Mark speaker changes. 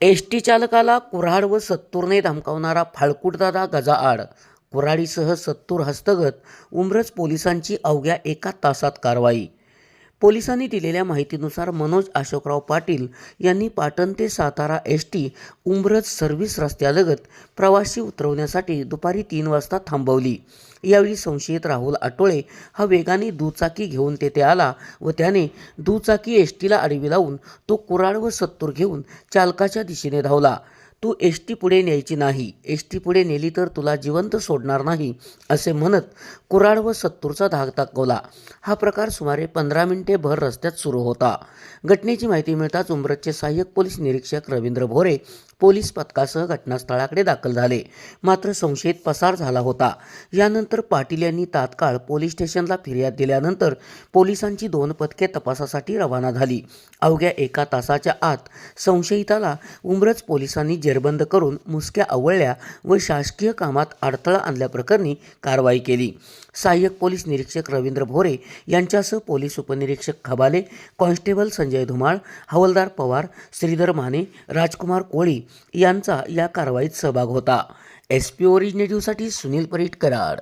Speaker 1: S T चालकाला कुऱ्हाड व सत्तूरने धमकावणारा फाळकुटदादा गजाआड. कुऱ्हाडीसह सत्तूर हस्तगत उमरज पोलिसांची अवघ्या एका तासात कारवाई पोलिसांनी दिलेल्या माहितीनुसार मनोज अशोकराव पाटील यांनी पाटण ते Satara S T Umraj service रस्त्यालगत प्रवासी उतरवण्यासाठी दुपारी तीन वाजता थांबवली. यावेळी संशयित राहुल आटोळे हा वेगाने दुचाकी घेऊन तेथे आला व त्याने दुचाकी एस टीला आडवी लावून तो कुराड व सत्तूर घेऊन चालकाच्या दिशेने धावला. तू एस टी पुढे न्यायची नाही. एस टी पुढे नेली तर तुला जिवंत सोडणार नाही असे म्हणत कुराड व सत्तूरचा धाक दाखवला. हा प्रकार सुमारे पंधरा मिनिटे भर रस्त्यात सुरू होता. घटनेची माहिती मिळताच उमरतचे सहाय्यक पोलीस निरीक्षक रवींद्र भोरे पोलीस पथकासह घटनास्थळाकडे दाखल झाले. मात्र संशयित पसार झाला होता. यानंतर पाटील यांनी तात्काळ पोलीस स्टेशनला फिर्याद दिल्यानंतर पोलिसांची दोन पथके तपासासाठी रवाना झाली. अवघ्या एका तासाच्या आत संशयिताला उमरज पोलिसांनी जेरबंद करून मुसक्या आवळल्या व शासकीय कामात अडथळा आणल्याप्रकरणी कारवाई केली. सहाय्यक पोलीस निरीक्षक रवींद्र भोरे यांच्यासह पोलीस उपनिरीक्षक खबाले कॉन्स्टेबल संजय धुमाळ हवलदार पवार श्रीधर माने राजकुमार कोळी यांचा या कारवाईत सहभाग होता. एस पी ओरिजिनेटिव्हसाठी सुनील परीट कराड.